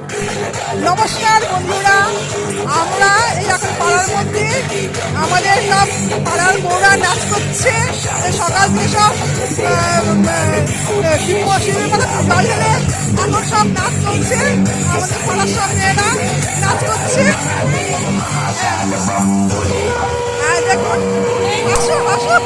নমস্কার বন্ধুরা, আমরা এই এখন পাড়ার মধ্যে আমাদের সব পাড়ার বউরা নাচ করছে। সকাল থেকে সব গাল এখন সব নাচ চলছে। আমাদের পাড়ার সব মেয়েরা নাচ করছে। হ্যাঁ দেখুন আসো আসো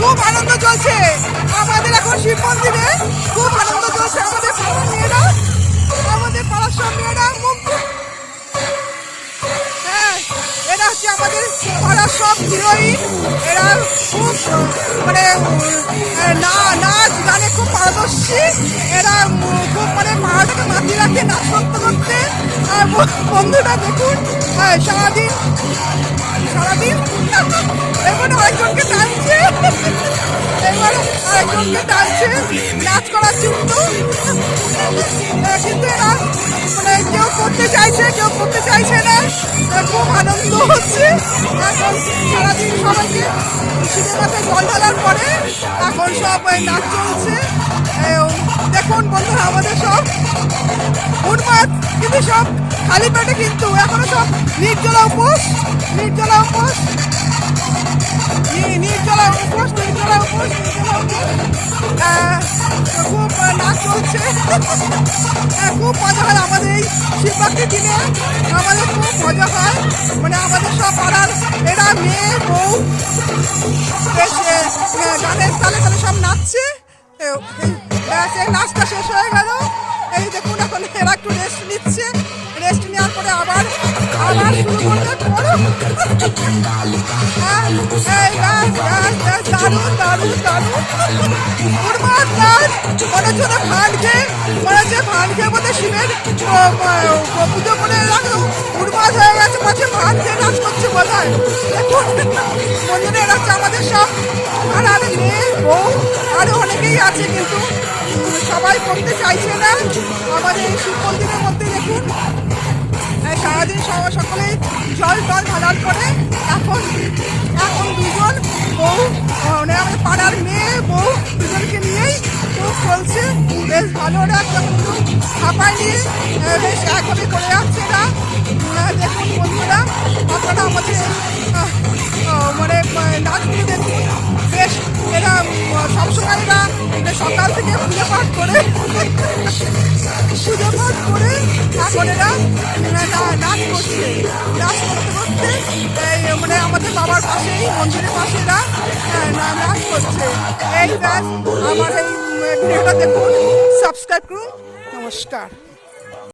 খুব আনন্দ চলছে। আমাদের এখন শিব মন্দিরে খুব আনন্দ চলছে। আমাদের পাড়ার মেয়েরা আমাদের পাড়ার সব মেয়েরা হ্যাঁ এরা হচ্ছে আমাদের পাড়ার সব হিরোইন। এরা খুব মানে উম, না নাচ গানে খুব পারদর্শী। এরা খুব মানে পাড়াটাকে মাতিয়ে রাখে নাচ করতে করতে। বন্ধুরা দেখুন হ্যাঁ, সারাদিন আরেকজনকে টানছে নাচ উল্টো আহ, কিন্তু এরা মানে কেউ করতে চাইছে কেউ করতে চাইছে না। খুব আনন্দ হচ্ছে। এখন সারাদিন সবাইকে সিনেমাতে জল ঢালার পরে এখন সব নাচ চলছে। দেখুন বন্ধুরা আমাদের সব। উন্মাদ কিন্তু সব খালি পেটে কিন্তু এখনও সব নির্জলা উপোস নির্জলা উপোস। খুব মজা হয় আমাদের এই শিবরাত্রির দিনে। আমাদের খুব মজা হয়। মানে আমাদের সব পাড়ার এরা মেয়ে, বউ বেশ গানের তালে তালে সব নাচছে। নাচটা শেষ হয়ে গেল। এই দেখুন, এখন এরা একটু রেস্ট নিচ্ছে। রেস্ট নেওয়ার পরে আবার আবার শুরু করবে। দারুণ, দারুণ, দারুণ। উন্মাদ নাচ, মনে হচ্ছে ওরা ভাঁড় খেয়ে, মনে হচ্ছে ভাঁড় খেয়ে বোধহয় শিবের পুজো করে রাখল উন্মাদ হয়ে গেছে পাশে ভাঁড় খেয়ে নাচ করছে বোধ হয় দেখুন বন্ধুরা এরা হচ্ছে আমাদের সব। আর আর মেয়ে বউ আরও অনেকেই আছে কিন্তু সবাই করতে চাইছে না। আমাদের শিব মন্দিরের মধ্যে দেখুন সারাদিন সকলে জল টল ঢালার পরে এখন এখন দুজন বউ মানে আমাদের পাড়ার মেয়ে বউ দুজনকে নিয়েই খুব চলছে। বেশ ভালো ওরা ছাপাই নিয়ে বেশ একভাবে করে যাচ্ছে আহ, দেখুন বন্ধুরা আপনারা আমাদের মানে নাচগুলো দেখুন বেশ এরা সবসময় এরা এরা সকাল থেকে পুজো পাঠ করে পুজো পাঠ করে এখন এরা এরা নাচ করছে। নাচ করতে করতে মানে আমাদের বাবার পাশেই, মন্দিরের পাশে না- নাচ করছে। এই নাচ আমার এই ভিডিওটা দেখুন। সাবস্ক্রাইব করুন। নমস্কার।